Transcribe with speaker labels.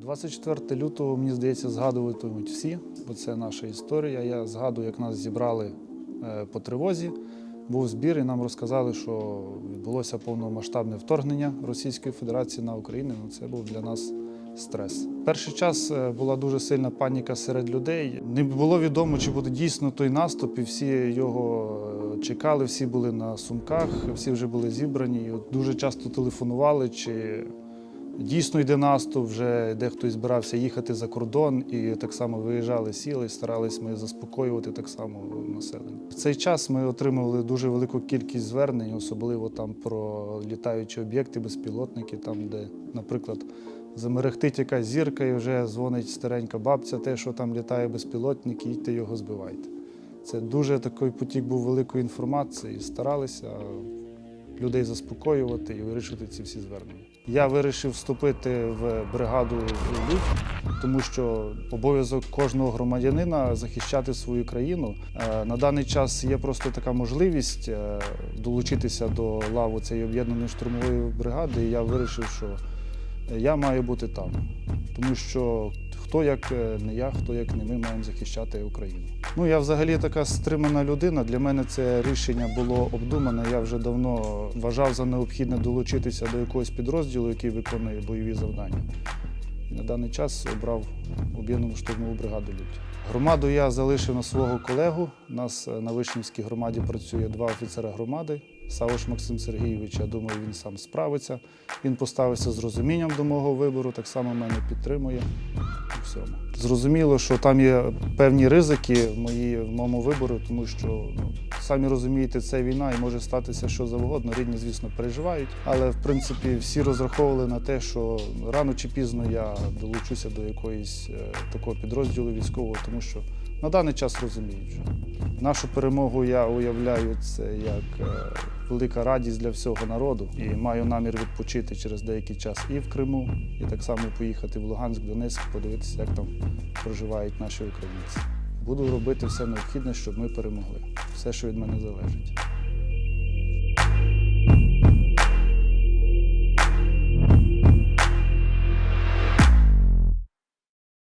Speaker 1: 24 лютого, мені здається, згадуватимуть всі, бо це наша історія. Я згадую, як нас зібрали е, по тривозі. Був збір, і нам розказали, що відбулося повномасштабне вторгнення Російської Федерації на Україну. Ну, Це був для нас стрес. Перший час е, була дуже сильна паніка серед людей. Не було відомо, чи буде дійсно той наступ, і всі його е, чекали, всі були на сумках, всі вже були зібрані. І от дуже часто телефонували, чи Дійсно йде наступ, вже дехто і збирався їхати за кордон, і так само виїжджали, сіли, старались ми заспокоювати так само населення. В цей час ми отримували дуже велику кількість звернень, особливо там про літаючі об'єкти, безпілотники, там, де, наприклад, замерехтить якась зірка, і вже дзвонить старенька бабця, те, що там літає безпілотник, їдьте його збивайте. Це дуже такий потік був великої інформації. Старалися людей заспокоювати і вирішити ці всі звернення. Я вирішив вступити в бригаду ЛЮД, тому що обов'язок кожного громадянина захищати свою країну. Е, На даний час є просто така можливість е, долучитися до лаву цієї об'єднаної штурмової бригади. І я вирішив, що я маю бути там, тому що хто як е, не я, хто як не ми маємо захищати Україну. Ну я взагалі така стримана людина. Для мене це рішення було обдумане. Я вже давно вважав за необхідне долучитися до якогось підрозділу, який виконує бойові завдання. І на даний час обрав об'єднану штурмову бригаду «Людь». Громаду я залишив на свого колегу. У нас е, на Вишнівській громаді працює два офіцери громади. Савош Максим Сергійович, я думаю, він сам справиться. Він поставився з розумінням до мого вибору, так само мене підтримує у всьому. Зрозуміло, що там є певні ризики в, мої, в моєму виборі, тому що ну, самі розумієте, це війна і може статися що завгодно. Рідні, звісно, переживають. Але в принципі всі розраховували на те, що рано чи пізно я долучуся до якоїсь е, такого підрозділу військового, тому що на даний час розуміють. Нашу перемогу я уявляю це як е, велика радість для всього народу і маю намір відпочити через деякий час і в Криму, і так само поїхати в Луганськ, Донецьк, подивитися, як там проживають наші українці. Буду робити все необхідне, щоб ми перемогли. Все, що від мене залежить.